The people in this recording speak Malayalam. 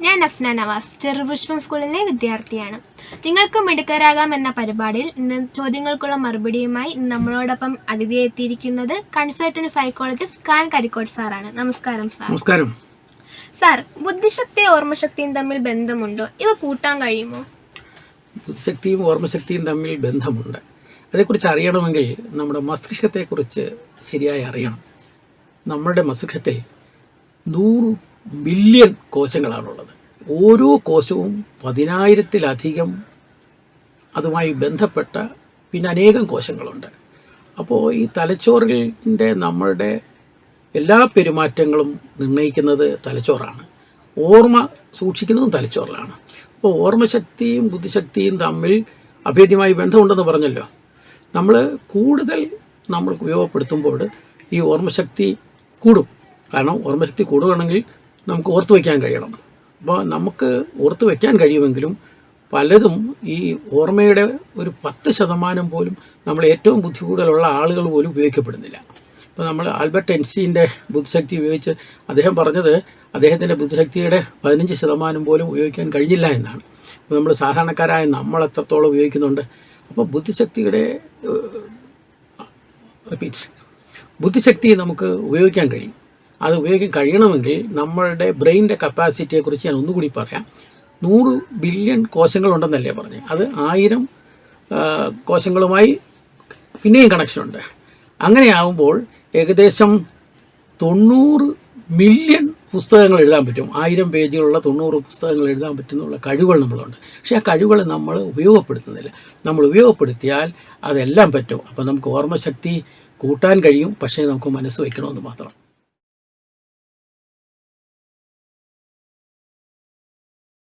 ഞാൻ അഫ്ന നവാസ് ചെറുപുഷ്പം സ്കൂളിലെ വിദ്യാർത്ഥിയാണ്. നിങ്ങൾക്ക് മിടുക്കരാകാം എന്ന പരിപാടിയിൽ ഇന്ന് ചോദ്യങ്ങൾക്കുള്ള മറുപടിയുമായി നമ്മളോടൊപ്പം അതിഥി എത്തിയിരിക്കുന്നത് കൺസൾട്ടന്റ് സൈക്കോളജിസ്റ്റ് ഖാൻ കരിക്കോട് സാറാണ്. നമസ്കാരം സാർ. നമസ്കാരം. സാർ ബുദ്ധിശക്തിയും ഓർമ്മശക്തിയും തമ്മിൽ ബന്ധമുണ്ടോ? ഇവ കൂട്ടാൻ കഴിയുമോ? ബുദ്ധിശക്തിയും ഓർമ്മശക്തിയും തമ്മിൽ ബന്ധമുണ്ട്. അതേക്കുറിച്ച് അറിയണമെങ്കിൽ നമ്മുടെ മസ്തിഷ്കത്തെക്കുറിച്ച് ശരിയായി അറിയണം. നമ്മുടെ മസ്തിഷ്കത്തിൽ നൂറ് ബില്യൺ കോശങ്ങളാണുള്ളത്. ഓരോ കോശവും പതിനായിരത്തിലധികം അതുമായി ബന്ധപ്പെട്ട പിന്നെ അനേകം കോശങ്ങളുണ്ട്. അപ്പോൾ ഈ തലച്ചോറിന്റെ നമ്മളുടെ എല്ലാ പെരുമാറ്റങ്ങളും നിർണയിക്കുന്നത് തലച്ചോറാണ്. ഓർമ്മ സൂക്ഷിക്കുന്നതും തലച്ചോറിലാണ്. അപ്പോൾ ഓർമ്മശക്തിയും ബുദ്ധിശക്തിയും തമ്മിൽ അഭേദ്യമായി ബന്ധമുണ്ടെന്ന് പറഞ്ഞല്ലോ. നമ്മൾ കൂടുതൽ നമ്മൾ ഉപയോഗപ്പെടുത്തുമ്പോൾ ഈ ഓർമ്മശക്തി കൂടും. കാരണം ഓർമ്മശക്തി കൂടുകയാണെങ്കിൽ നമുക്ക് ഓർത്ത് വയ്ക്കാൻ കഴിയണം. അപ്പോൾ നമുക്ക് ഓർത്ത് വയ്ക്കാൻ കഴിയുമെങ്കിലും പലതും ഈ ഓർമ്മയുടെ ഒരു പത്ത് ശതമാനം പോലും നമ്മൾ ഏറ്റവും ബുദ്ധി കൂടുതലുള്ള ആളുകൾ പോലും ഉപയോഗിക്കപ്പെടുന്നില്ല. അപ്പോൾ നമ്മൾ ആൽബർട്ട് എൻസീന്റെ ബുദ്ധിശക്തി ഉപയോഗിച്ച് അദ്ദേഹം പറഞ്ഞത് അദ്ദേഹത്തിന്റെ ബുദ്ധിശക്തിയുടെ പതിനഞ്ച് ശതമാനം പോലും ഉപയോഗിക്കാൻ കഴിഞ്ഞില്ല എന്നാണ്. നമ്മൾ സാധാരണക്കാരായ നമ്മൾ എത്രത്തോളം ഉപയോഗിക്കുന്നുണ്ട്? അപ്പോൾ ബുദ്ധിശക്തിയുടെ റിപ്പീറ്റ്സ്. ബുദ്ധിശക്തി നമുക്ക് ഉപയോഗിക്കാൻ കഴിയും. അത് ഉപയോഗിക്കാൻ കഴിയണമെങ്കിൽ നമ്മളുടെ ബ്രെയിനിന്റെ കപ്പാസിറ്റിയെക്കുറിച്ച് ഞാൻ ഒന്നുകൂടി പറയാം. നൂറ് ബില്യൺ കോശങ്ങളുണ്ടെന്നല്ലേ പറഞ്ഞത് അത് ആയിരം കോശങ്ങളുമായി പിന്നെയും കണക്ഷനുണ്ട്. അങ്ങനെയാവുമ്പോൾ ഏകദേശം തൊണ്ണൂറ് മില്യൺ പുസ്തകങ്ങൾ എഴുതാൻ പറ്റും. ആയിരം പേജുകളുള്ള തൊണ്ണൂറ് പുസ്തകങ്ങൾ എഴുതാൻ പറ്റുന്നുള്ള കഴിവുകൾ നമ്മളുണ്ട്. പക്ഷേ ആ കഴിവുകൾ നമ്മൾ ഉപയോഗപ്പെടുത്തുന്നില്ല. നമ്മൾ ഉപയോഗപ്പെടുത്തിയാൽ അതെല്ലാം പറ്റും. അപ്പോൾ നമുക്ക് ഓർമ്മശക്തി കൂട്ടാൻ കഴിയും. പക്ഷേ നമുക്ക് മനസ്സ് വയ്ക്കണമെന്ന് മാത്രം.